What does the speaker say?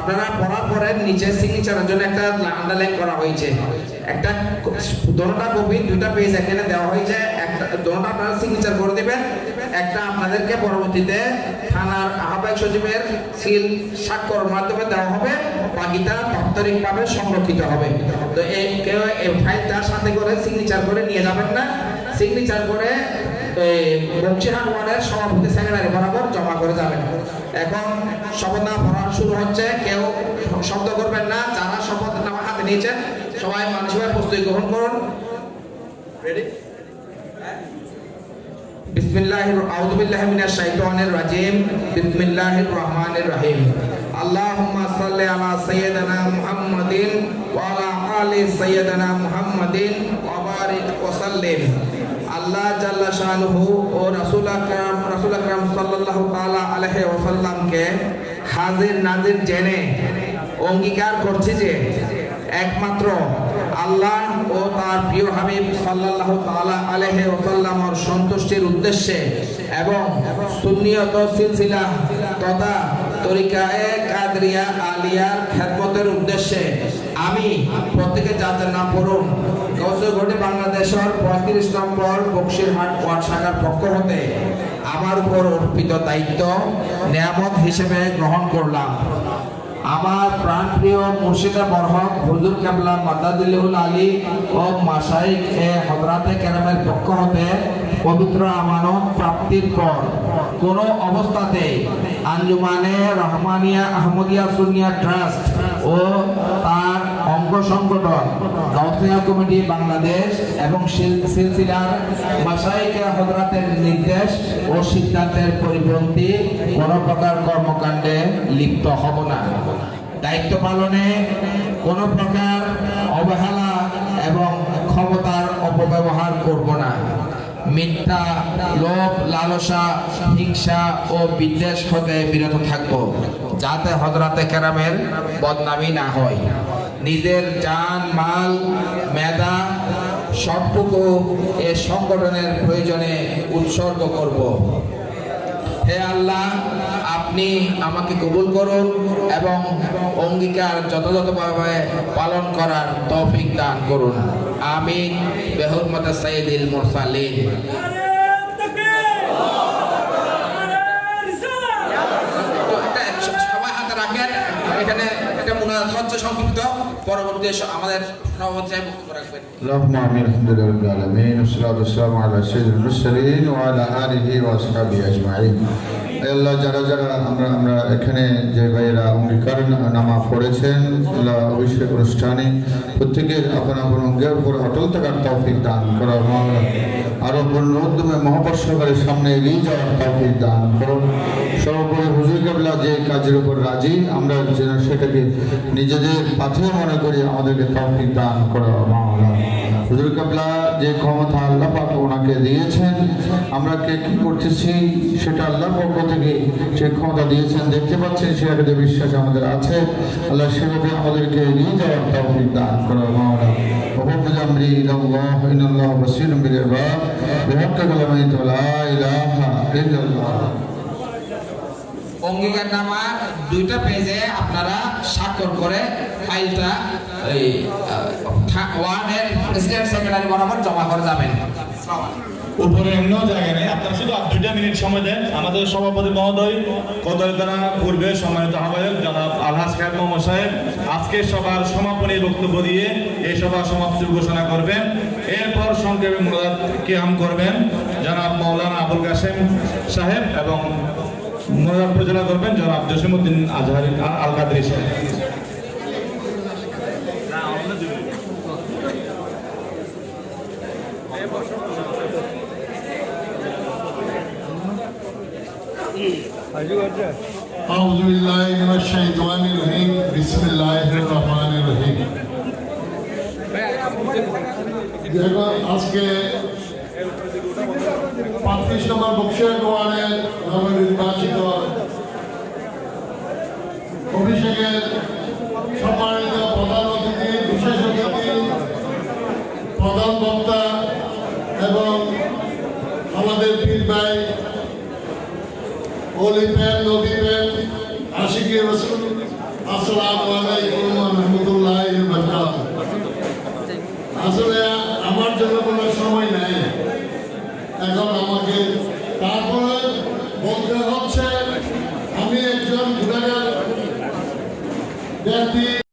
আপনারা পড়ার পরে নিচে সিগনেচারের জন্য একটা আন্ডারলাইন করা হয়েছে। একটা দোনোটা কপি দুটা পেজ এখানে দেওয়া হয়েছে। একটা, দোনোটা আপনারা সিগনেচার করে দিবেন। একটা আপনাদেরকে পরবর্তীতে থানার আহ্বায়ক সচিবের সিল স্বাক্ষর মাধ্যমে দেওয়া হবে। বাকিটা দাপ্তরিকভাবে সংরক্ষিত হবে। তো এই কেউ এই ফাইলটা সাথে করে সিগনেচার করে নিয়ে যাবেন না। সিগনেচার করে বক্সিহাট ওয়ার্ডের সভাপতি সেক্রেটারি বরাবর জমা করে যাবেন। এখন পড়া শুরু হচ্ছে। কেউ শব্দ করবেন না, যারা শপথ শপথনামা হাতে নিয়েছেন, সবাই মানসিকভাবে প্রস্তুতি গ্রহণ করুন। মিনাশ শাইতানির রাজিম। বিসমিল্লাহির রহমানির রহিম। আল্লাহুম্মা সাল্লি আলা সাইয়্যিদিনা মুহাম্মাদিন ওয়া আলা আলি সাইয়্যিদিনা মুহাম্মাদিন ওয়া বারিক ওয়া সাল্লিম। আল্লাহ জাল্লা শানুহু ও রাসূল আকরাম রাসূল আকরাম সাল্লাল্লাহু তাআলা আলাইহি ওয়াসাল্লামকে হাজির নাজির জেনে অঙ্গীকার করছি যে একমাত্র আল্লাহ ও তার প্রিয় হাবিব সাল্লাল্লাহু তাআলা আলাইহি ওয়াসাল্লামর সন্তুষ্টির উদ্দেশ্যে এবং সুন্নিয়ত সিলসিলা তথা তরিকায়ে কাদরিয়া আলিয়ার খেদমতের উদ্দেশ্যে আমি প্রত্যেকে যাদের নাম পড়ুন। কৌশলঘটি বাংলাদেশের পঁয়ত্রিশ নম্বর বক্সিরহাট ওয়ার্ড শাখার পক্ষ হতে আমার উপর অর্পিত দায়িত্ব নিয়ামত হিসেবে গ্রহণ করলাম। আমার প্রাণপ্রিয় মুর্শিদা বরহক হুজুর কেবলা মাদাদুল্লাহুল আলী ও মাসাইক এ হজরাতে কেরামের পক্ষ হতে পবিত্র আমানত প্রাপ্তির পর কোন অবস্থাতে আঞ্জুমানে রহমানিয়া আহমদিয়া সুনিয়া ট্রাস্ট ও তার অঙ্গ সংগঠন গাউসিয়া কমিটি বাংলাদেশ এবং সিলসিলার মাসাইকে হজরাতের নির্দেশ ও সিদ্ধান্তের পরিপন্থী কোন প্রকার কর্মকাণ্ডে লিপ্ত হব না। দায়িত্ব পালনে কোন প্রকার অবহেলা এবং ক্ষমতার অপব্যবহার করব না। মিথ্যা, লোভ, লালসা, হিংসা ও বিদ্বেষ হতে বিরত থাকব। যাতে হজরতে কেরামের বদনামি না হয়। নিজের যান মাল, মেধা সবটুকু এ সংগঠনের প্রয়োজনে উৎসর্গ করব। হে আল্লাহ, আপনি আমাকে কবুল করুন এবং অঙ্গীকার যথাযথভাবে পালন করার তৌফিক দান করুন। আমিন বেহুরমত সাইয়্যিদুল মুরসালিন তো এটা সবাই হাতে রাখেন এখানে একটা মুনাজাত হচ্ছে সংক্ষিপ্ত পরবর্তী স- আমাদের সভাপতি সাহেব বক্তব্য রাখবেন اللهم امين الحمد لله رب العالمين والصلاه والسلام على سيد المرسلين وعلى اله واصحابه اجمعين এ আল্লাহ যারা যারা আমরা আমরা এখানে যে ভাইয়েরা অঙ্গীকার নামা পড়েছেন অভিষেক অনুষ্ঠানে প্রত্যেকের অঙ্গের উপর অটল থাকার তৌফিক দান করা মাওলা আরও পূর্ণ উদ্যমে মহাবর্ষকারের সামনে এগিয়ে যাওয়ার তৌফিক দান করুন সর্বোপরি হুজুর কেবলা যে কাজের উপর রাজি, আমরা যেন সেটাকে নিজেদের পাথর মনে করি, আমাদেরকে তৌফিক দান করা মাওলা হুজুর কাবলা যে ক্ষমতা আল্লাহ পাক ওনাকে দিয়েছেন আমরা কে কি করতেছি সেটা আল্লাহর পক্ষ থেকে যে ক্ষমতা দিয়েছেন দেখতে পাচ্ছেন সে একটা বিশ্বাস আমাদের আছে আল্লাহ সেভাবে আমাদেরকে এগিয়ে যাওয়ার তৌফিক দান করা মাওলা وفوق أمري إلى الله إن الله بصير بالعباد بحق كلمة لا إله إلا الله অঙ্গীকার নামা দুইটা পেজে আপনারা স্বাক্ষর করে ফাইলটা এই ওয়ার্ডের প্রেসিডেন্ট সেক্রেটারি বরাবর জমা করে যাবেন। উপরে অন্য জায়গায় নেই। আপনারা শুধু আর দুইটা মিনিট সময় দেন। আমাদের সভাপতি মহোদয় কদরদানা পূর্বে সম্মানিত আহ্বায়ক জনাব আলহাজ খান মোহাম্মদ সাহেব, আজকে সভার সমাপনী বক্তব্য দিয়ে এই সভা সমাপ্তি ঘোষণা করবেন। এরপর সংক্ষেপে মোনাজাত কিয়াম করবেন। জনাব মৌলানা আবুল কাসেম সাহেব এবং মোনাজাত পরিচালনা করবেন জনাব জসিমুদ্দিন আজহারি আল কাদরি সাহেব أعوذ بالله من الشيطان الرجيم بسم الله الرحمن الرحيم দেখো আজকে পঁয়ত্রিশ নম্বর বক্সের ওয়ার্ডের অলি প্যান নবী প্যান আশিকি রসুল আসসালামু আলাইকুম ওয়া রাহমাতুল্লাহি ওয়া বারাকাতুহু।